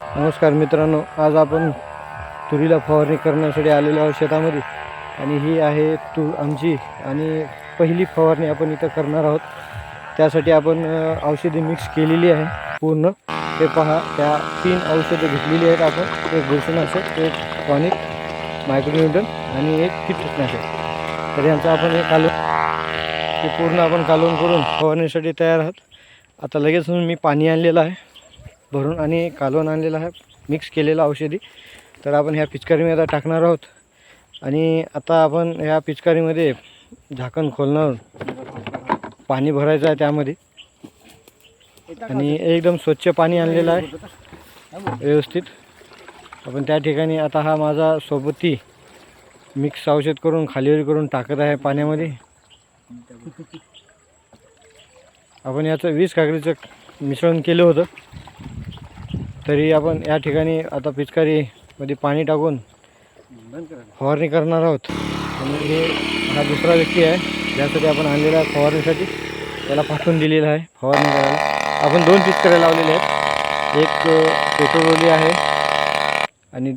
नमस्कार मित्रांनो आज आपण तुरीला फवारणी करण्यासाठी आलेलो आहोत शेतामध्ये. आणि ही आहे तू आमची. आणि पहिली फवारणी आपण इथं करणार आहोत. त्यासाठी आपण औषधी औषधे मिक्स केलेली आहे. पूर्ण ते पहा. त्या तीन औषधं घेतलेली आहेत आपण. एक बुरशीनाशक एक टॉनिक मायक्रोन्यूटन आणि एक कीटकनाशक. तर यांचं आपण हे कालून ते पूर्ण आपण कालवून करून फवारणीसाठी तयार आहोत. आता लगेच मी पाणी आणलेलं आहे. भरून आणि कालवण आणलेलं आहे. मिक्स केलेलं औषधी. तर आपण ह्या पिचकारीमध्ये आता टाकणार आहोत. आणि आता आपण ह्या पिचकारीमध्ये झाकण खोलणार. पाणी भरायचं आहे त्यामध्ये. आणि एकदम स्वच्छ पाणी आणलेलं आहे. व्यवस्थित. आपण त्या ठिकाणी आता हा माझा सोबती मिक्स औषध करून खालीवर करून टाकत आहे पाण्यामध्ये. आपण याचं वीस काकडीचं मिश्रण केलं होतं. तरी आपण या ठिकाणी आता पिचकारीमध्ये पाणी टाकून फवारणी करणार आहोत. आणि हे हा दुसरा व्यक्ती आहे. ज्यासाठी आपण आणलेला आहे फवारणीसाठी त्याला पाठवून दिलेला आहे. फवारणी करायला. आपण दोन पिचकाऱ्या लावलेल्या आहेत. एक पेट्रोल आहे. आणि